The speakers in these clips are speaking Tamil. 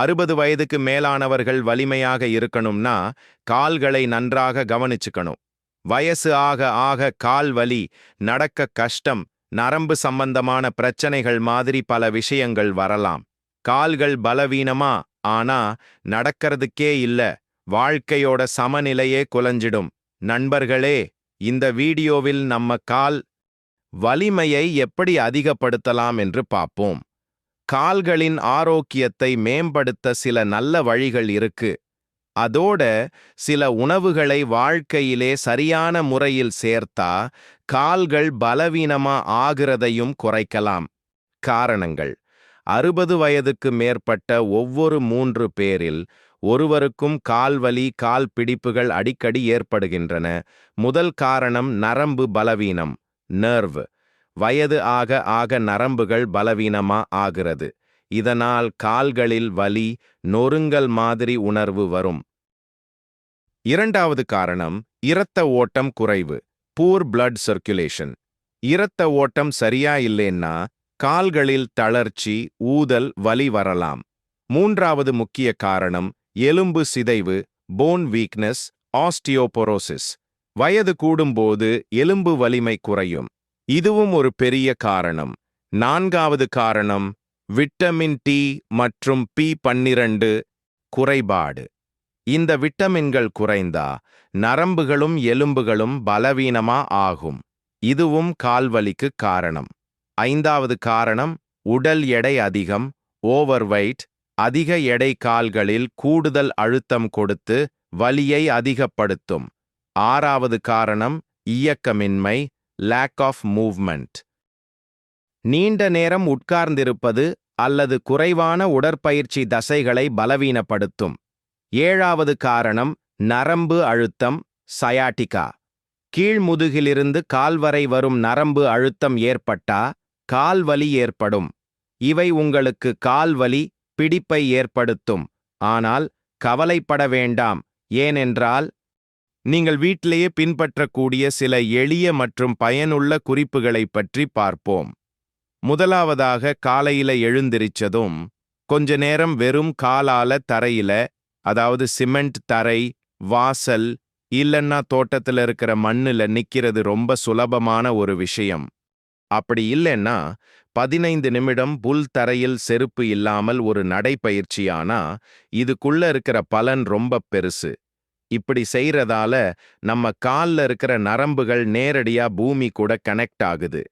அறுபது வயதுக்கு மேலானவர்கள் வலிமையாக இருக்கணும்னா கால்களை நன்றாக கவனிச்சுக்கணும். வயசு ஆக ஆக கால் வலி நடக்க கஷ்டம் நரம்பு சம்பந்தமான பிரச்சனைகள் மாதிரி பல விஷயங்கள் வரலாம். கால்கள் பலவீனமா? ஆனா நடக்கிறதுக்கே இல்ல. வாழ்க்கையோட சமநிலையே குலைஞ்சிடும். நண்பர்களே இந்த வீடியோவில் நம்ம கால் வலிமையை எப்படி அதிகப்படுத்தலாம் என்று பார்ப்போம். கால்களின் ஆரோக்கியத்தை மேம்படுத்த சில நல்ல வழிகள் இருக்கு. அதோட சில உணவுகளை வாழ்க்கையிலே சரியான முறையில் சேர்த்தா கால்கள் பலவீனமா ஆகிறதையும் குறைக்கலாம். காரணங்கள். அறுபது வயதுக்கு மேற்பட்ட ஒவ்வொரு மூன்று பேரில் ஒருவருக்கும் கால்வலி கால் பிடிப்புகள் அடிக்கடி ஏற்படுகின்றன. முதல் காரணம் நரம்பு பலவீனம் நர்வ் வயது ஆக ஆக நரம்புகள் பலவீனமா ஆகிறது. இதனால் கால்களில் வலி நொறுங்கல் மாதிரி உணர்வு வரும். இரண்டாவது காரணம் இரத்த ஓட்டம் குறைவு பூர் பிளட் சர்க்குலேஷன் இரத்த ஓட்டம் சரியா இல்லைன்னா கால்களில் தளர்ச்சி ஊதல் வலி வரலாம். மூன்றாவது முக்கிய காரணம் எலும்பு சிதைவு போன் வீக்னஸ் ஆஸ்டியோபொரோசிஸ் வயது கூடும்போது எலும்பு வலிமை குறையும். இதுவும் ஒரு பெரிய காரணம். நான்காவது காரணம் விட்டமின் டி மற்றும் பி பன்னிரண்டு குறைபாடு. இந்த விட்டமின்கள் குறைந்தா நரம்புகளும் எலும்புகளும் பலவீனமா ஆகும். இதுவும் கால்வலிக்கு காரணம். ஐந்தாவது காரணம் உடல் எடை அதிகம் ஓவர் வெயிட் அதிக எடை கால்களில் கூடுதல் அழுத்தம் கொடுத்து வலியை அதிகப்படுத்தும். ஆறாவது காரணம் இயக்கமின்மை லேக் ஆஃப் மூவ்மெண்ட் நீண்ட நேரம் உட்கார்ந்திருப்பது அல்லது குறைவான உடற்பயிற்சி தசைகளை பலவீனப்படுத்தும். ஏழாவது காரணம் நரம்பு அழுத்தம் சயாட்டிகா கீழ்முதுகிலிருந்து கால்வரை வரும் நரம்பு அழுத்தம் ஏற்பட்டா கால்வலி ஏற்படும். இவை உங்களுக்கு கால்வலி பிடிப்பை ஏற்படுத்தும். ஆனால் கவலைப்பட வேண்டாம். ஏனென்றால் நீங்கள் வீட்டிலேயே பின்பற்றக்கூடிய சில எளிய மற்றும் பயனுள்ள குறிப்புகளைப் பற்றி பார்ப்போம். முதலாவதாக காலையில எழுந்திரிச்சதும் கொஞ்ச நேரம் வெறும் காலால தரையில அதாவது சிமெண்ட் தரை வாசல் இல்லன்னா தோட்டத்துல இருக்கிற மண்ணுல நிக்கிறது ரொம்ப சுலபமான ஒரு விஷயம். அப்படி இல்லைன்னா பதினைந்து நிமிடம் புல் தரையில் செருப்பு இல்லாமல் ஒரு நடைப்பயிற்சியானா இதுக்குள்ள இருக்கிற பலன் ரொம்ப பெருசு. இப்படி செய்யறதால நம்ம கால்ல இருக்கிற நரம்புகள் நேரடியா பூமி கூட கனெக்ட் ஆகுது.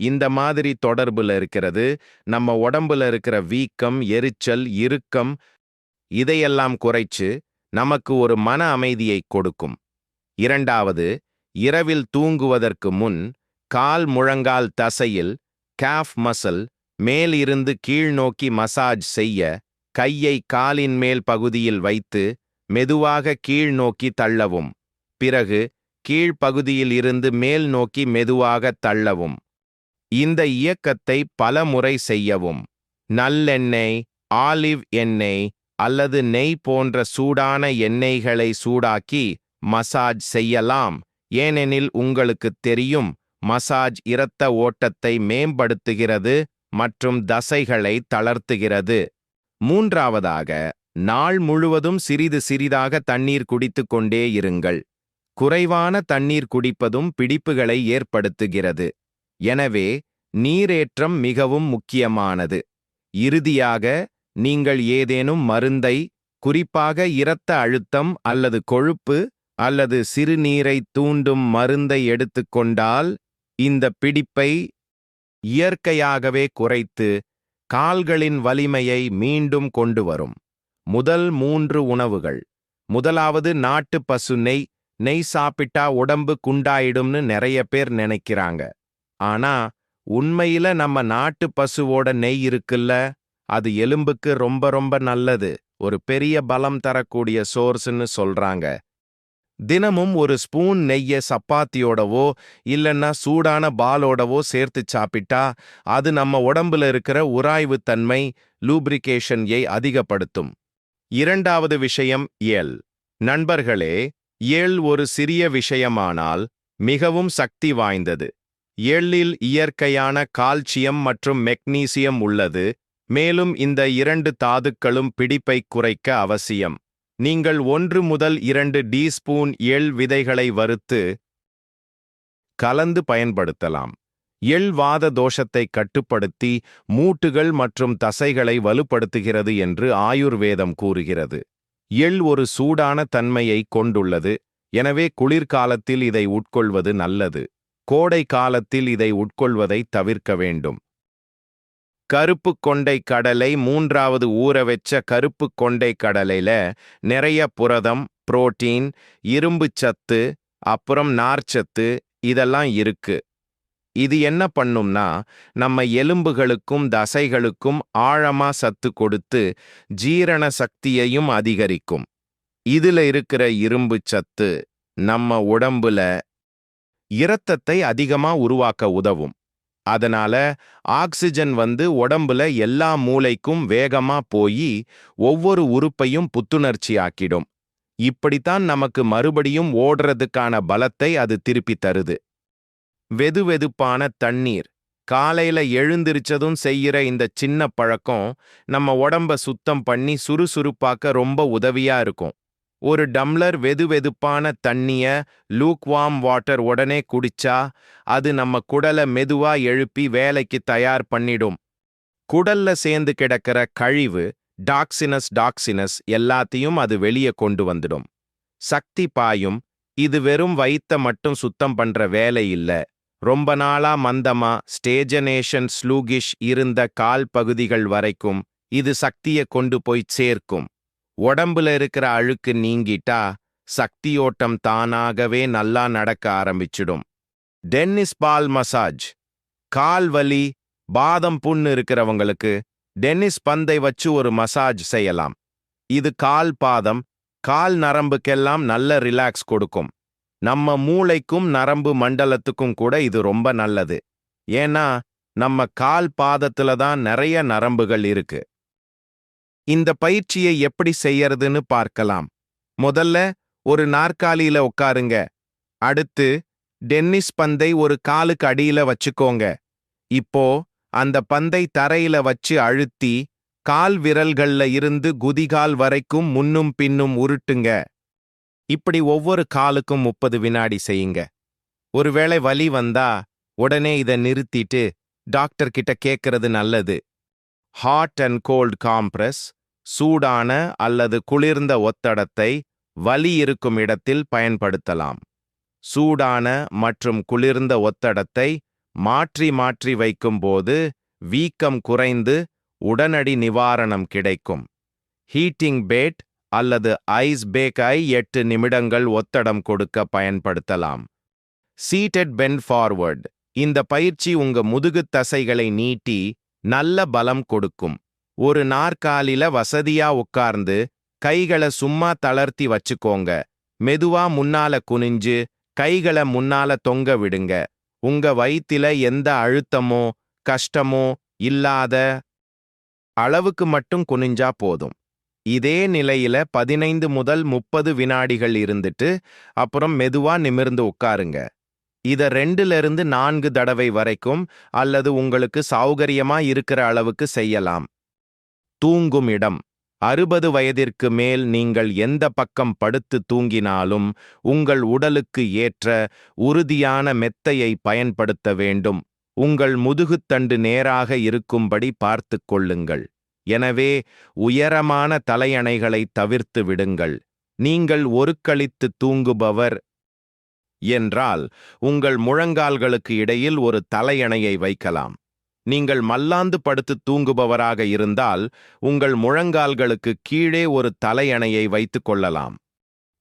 இந்த மாதிரி தொடர்புல இருக்கிறது நம்ம உடம்புல இருக்கிற வீக்கம் எரிச்சல் இறுக்கம் இதையெல்லாம் குறைச்சு நமக்கு ஒரு மன அமைதியை கொடுக்கும். இரண்டாவது இரவில் தூங்குவதற்கு முன் கால் முழங்கால் தசையில் காஃப் மசல் மேலிருந்து கீழ்நோக்கி மசாஜ் செய்ய கையை காலின் மேல் பகுதியில் வைத்து மெதுவாக கீழ் நோக்கி தள்ளவும். பிறகு கீழ்ப்பகுதியில் இருந்து மேல் நோக்கி மெதுவாக தள்ளவும். இந்த இயக்கத்தை பல முறை செய்யவும். நல்லெண்ணெய் ஆலிவ் எண்ணெய் அல்லது நெய் போன்ற சூடான எண்ணெய்களை சூடாக்கி மசாஜ் செய்யலாம். ஏனெனில் உங்களுக்குத் தெரியும் மசாஜ் இரத்த ஓட்டத்தை மேம்படுத்துகிறது மற்றும் தசைகளை தளர்த்துகிறது. மூன்றாவதாக நாள் முழுவதும் சிறிது சிறிதாக தண்ணீர் குடித்து கொண்டே இருங்கள். குறைவான தண்ணீர் குடிப்பதும் பிடிப்புகளை ஏற்படுத்துகிறது. எனவே நீரேற்றம் மிகவும் முக்கியமானது. இறுதியாக நீங்கள் ஏதேனும் மருந்தை குறிப்பாக இரத்த அழுத்தம் அல்லது கொழுப்பு அல்லது சிறுநீரை தூண்டும் மருந்தை எடுத்துக்கொண்டால் இந்த பிடிப்பை இயற்கையாகவே குறைத்து கால்களின் வலிமையை மீண்டும் கொண்டு வரும். முதல் மூன்று உணவுகள். முதலாவது நாட்டு பசு நெய். நெய் சாப்பிட்டா உடம்பு குண்டாயிடும்னு நிறைய பேர் நினைக்கிறாங்க. ஆனா உண்மையில நம்ம நாட்டு பசுவோட நெய் இருக்குல்ல? அது எலும்புக்கு ரொம்ப ரொம்ப நல்லது. ஒரு பெரிய பலம் தரக்கூடிய சோர்ஸ்னு சொல்றாங்க. தினமும் ஒரு ஸ்பூன் நெய்ய சப்பாத்தியோடவோ இல்லைன்னா சூடான பாலோடவோ சேர்த்து சாப்பிட்டா அது நம்ம உடம்புல இருக்கிற உராய்வுத்தன்மை லூப்ரிகேஷன்யை அதிகப்படுத்தும். இரண்டாவது விஷயம் ஏல் நண்பர்களே எள் ஒரு சிறிய விஷயமானால் மிகவும் சக்தி வாய்ந்தது. எள்ளில் இயற்கையான கால்சியம் மற்றும் மெக்னீசியம் உள்ளது மேலும் இந்த இரண்டு தாதுக்களும் பிடிப்பை குறைக்க அவசியம். நீங்கள் ஒன்று முதல் இரண்டு டீஸ்பூன் எள் விதைகளை வறுத்து கலந்து பயன்படுத்தலாம். எள் வாத தோஷத்தை கட்டுப்படுத்தி மூட்டுகள் மற்றும் தசைகளை வலுப்படுத்துகிறது என்று ஆயுர்வேதம் கூறுகிறது. எள் ஒரு சூடான தன்மையை கொண்டுள்ளது எனவே குளிர்காலத்தில் இதை உட்கொள்வது நல்லது. கோடை காலத்தில் இதை உட்கொள்வதை தவிர்க்க வேண்டும். கருப்பு கொண்டை கடலை மூன்றாவது ஊற வச்ச கருப்பு கொண்டை கடலையில நிறைய புரதம் புரோட்டீன் இரும்பு சத்து அப்புறம் நார்ச்சத்து இதெல்லாம் இருக்கு. இது என்ன பண்ணும்னா நம்ம எலும்புகளுக்கும் தசைகளுக்கும் ஆழமா சத்து கொடுத்து ஜீரண சக்தியையும் அதிகரிக்கும். இதுல இருக்கிற இரும்பு சத்து நம்ம உடம்புல இரத்தத்தை அதிகமா உருவாக்க உதவும். அதனால ஆக்சிஜன் வந்து உடம்புல எல்லா மூளைக்கும் வேகமா போய் ஒவ்வொரு உறுப்பையும் புத்துணர்ச்சி ஆக்கிடும். இப்படித்தான் நமக்கு மறுபடியும் ஓடுறதுக்கான பலத்தை அது திருப்பி தருது. வெதுவெதுப்பான தண்ணீர். காலையில எழுந்திருச்சதும் செய்யற இந்த சின்ன பழக்கம் நம்ம உடம்ப சுத்தம் பண்ணி சுறுசுறுப்பாக்க ரொம்ப உதவியா இருக்கும். ஒரு டம்ளர் வெதுவெதுப்பான தண்ணிய லூக்வாம் வாட்டர் உடனே குடிச்சா அது நம்ம குடலை மெதுவா எழுப்பி வேலைக்கு தயார் பண்ணிடும். குடல்ல சேர்ந்து கிடக்கிற கழிவு டாக்சினஸ் டாக்சினஸ் எல்லாத்தையும் அது வெளியே கொண்டு வந்துடும். சக்தி பாயும். இது வெறும் வயித்த மட்டும் சுத்தம் பண்ற வேலை இல்லை. ரொம்ப நாளா மந்தமா ஸ்டேஜனேஷன் ஸ்லூகிஷ் இருந்த கால் பகுதிகள் வரைக்கும் இது சக்திய கொண்டு போய் சேர்க்கும். உடம்புல இருக்கிற அழுக்கு நீங்கிட்டா சக்தியோட்டம் தானாகவே நல்லா நடக்க ஆரம்பிச்சிடும். Tennis ball massage. கால் வலி பாதம் புண்ணு இருக்கிறவங்களுக்கு டென்னிஸ் பந்தை வச்சு ஒரு மசாஜ் செய்யலாம். இது கால் பாதம் கால் நரம்புக்கெல்லாம் நல்ல ரிலாக்ஸ் கொடுக்கும். நம்ம மூளைக்கும் நரம்பு மண்டலத்துக்கும் கூட இது ரொம்ப நல்லது. ஏன்னா நம்ம கால் பாதத்துல தான் நிறைய நரம்புகள் இருக்கு. இந்த பயிற்சியை எப்படி செய்யறதுன்னு பார்க்கலாம். முதல்ல ஒரு நாற்காலியில உட்காருங்க. அடுத்து டென்னிஸ் பந்தை ஒரு காலுக்கு அடியில வச்சுக்கோங்க. இப்போ அந்த பந்தை தரையில வச்சு அழுத்தி கால் விரல்கள்ல இருந்து குதிகால் வரைக்கும் முன்னும் பின்னும் உருட்டுங்க. இப்படி ஒவ்வொரு காலுக்கும் முப்பது வினாடி செய்யுங்க. ஒருவேளை வலி வந்தா உடனே இதை நிறுத்திட்டு டாக்டர் கிட்ட கேட்கறது நல்லது. ஹாட் அண்ட் கோல்ட் காம்ப்ரஸ் சூடான அல்லது குளிர்ந்த ஒத்தடத்தை வலி இருக்கும் இடத்தில் பயன்படுத்தலாம். சூடான மற்றும் குளிர்ந்த ஒத்தடத்தை மாற்றி மாற்றி வைக்கும்போது வீக்கம் குறைந்து உடனடி நிவாரணம் கிடைக்கும். ஹீட்டிங் பேட் அல்லது ஐஸ் பேக்கை எட்டு நிமிடங்கள் ஒத்தடம் கொடுக்க பயன்படுத்தலாம். சீட்டட் பென் ஃபார்வர்ட் இந்த பயிற்சி உங்க முதுகுத் தசைகளை நீட்டி நல்ல பலம் கொடுக்கும். ஒரு நாற்காலில வசதியா உட்கார்ந்து கைகளை சும்மா தளர்த்தி வச்சுக்கோங்க. மெதுவா முன்னால குனிஞ்சு கைகளை முன்னால தொங்க விடுங்க. உங்க வயிற்றில எந்த அழுத்தமோ கஷ்டமோ இல்லாத அளவுக்கு மட்டும் குனிஞ்சா போதும். இதே நிலையில பதினைந்து முதல் முப்பது வினாடிகள் இருந்துட்டு அப்புறம் மெதுவா நிமிர்ந்து உட்காருங்க. இத ரெண்டுலிருந்து நான்கு தடவை வரைக்கும் அல்லது உங்களுக்கு சௌகரியமா இருக்கிற அளவுக்கு செய்யலாம். தூங்கும் இடம். அறுபது வயதிற்கு மேல் நீங்கள் எந்த பக்கம் படுத்து தூங்கினாலும் உங்கள் உடலுக்கு ஏற்ற உறுதியான மெத்தையை பயன்படுத்த வேண்டும். உங்கள் முதுகுத்தண்டு நேராக இருக்கும்படி பார்த்து கொள்ளுங்கள். எனவே உயரமான தலையணைகளை தவிர்த்து விடுங்கள். நீங்கள் ஒருக்களித்து தூங்குபவர் என்றால் உங்கள் முழங்கால்களுக்கு இடையில் ஒரு தலையணையை வைக்கலாம். நீங்கள் மல்லாந்து படுத்து தூங்குபவராக இருந்தால் உங்கள் முழங்கால்களுக்கு கீழே ஒரு தலையணையை வைத்துக் கொள்ளலாம்.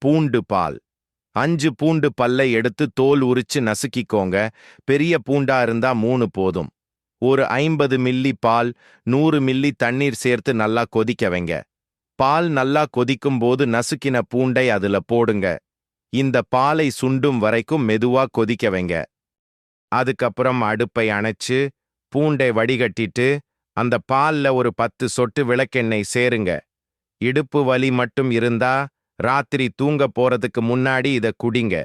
பூண்டு பால். அஞ்சு பூண்டு பல்லை எடுத்து தோல் உரிச்சு நசுக்கிக்கோங்க. பெரிய பூண்டா இருந்தா மூணு போதும். ஒரு ஐம்பது மில்லி பால் நூறு மில்லி தண்ணீர் சேர்த்து நல்லா கொதிக்க வைங்க. பால் நல்லா கொதிக்கும் போது நசுக்கின பூண்டை அதுல போடுங்க. இந்த பாலை சுண்டும் வரைக்கும் மெதுவா கொதிக்க வைங்க. அதுக்கப்புறம் அடுப்பை அணைச்சு பூண்டை வடிகட்டிட்டு அந்த பால்ல ஒரு பத்து சொட்டு விளக்கெண்ணெய் சேருங்க. இடுப்பு வலி மட்டும் இருந்தா ராத்திரி தூங்க போறதுக்கு முன்னாடி இத குடிங்க.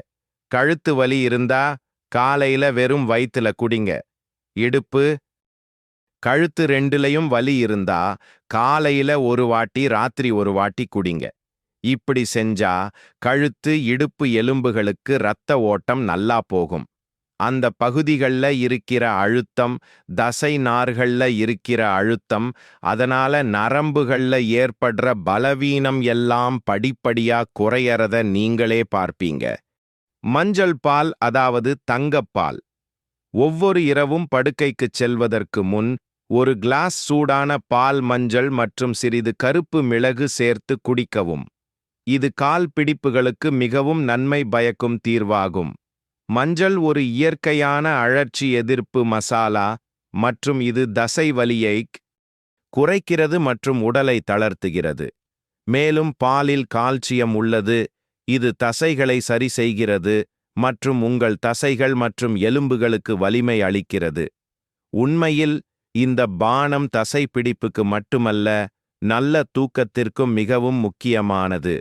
கழுத்து வலி இருந்தா காலையில வெறும் வயித்துல குடிங்க. இடுப்பு கழுத்து ரெண்டுலயும் வலி இருந்தா காலையில ஒரு வாட்டி ராத்திரி ஒரு வாட்டி குடிங்க. இப்படி செஞ்சா கழுத்து இடுப்பு எலும்புகளுக்கு இரத்த ஓட்டம் நல்லா போகும். அந்த பகுதிகள்ல இருக்கிற அழுத்தம் தசை நார்கள்ல இருக்கிற அழுத்தம் அதனால நரம்புகள்ல ஏற்படுற பலவீனம் எல்லாம் படிப்படியா குறையறத நீங்களே பார்ப்பீங்க. மஞ்சள் பால் அதாவது தங்கப்பால் ஒவ்வொரு இரவும் படுக்கைக்குச் செல்வதற்கு முன் ஒரு கிளாஸ் சூடான பால் மஞ்சள் மற்றும் சிறிது கருப்பு மிளகு சேர்த்து குடிக்கவும். இது கால் பிடிப்புகளுக்கு மிகவும் நன்மை பயக்கும் தீர்வாகும். மஞ்சள் ஒரு இயற்கையான அழற்சி எதிர்ப்பு மசாலா மற்றும் இது தசை வலியை குறைக்கிறது மற்றும் உடலை தளர்த்துகிறது. மேலும் பாலில் கால்சியம் உள்ளது இது தசைகளை சரி செய்கிறது மற்றும் உங்கள் தசைகள் மற்றும் எலும்புகளுக்கு வலிமை அளிக்கிறது. உண்மையில் இந்த பானம் தசை பிடிப்புக்கு மட்டுமல்ல நல்ல தூக்கத்திற்கும் மிகவும் முக்கியமானது.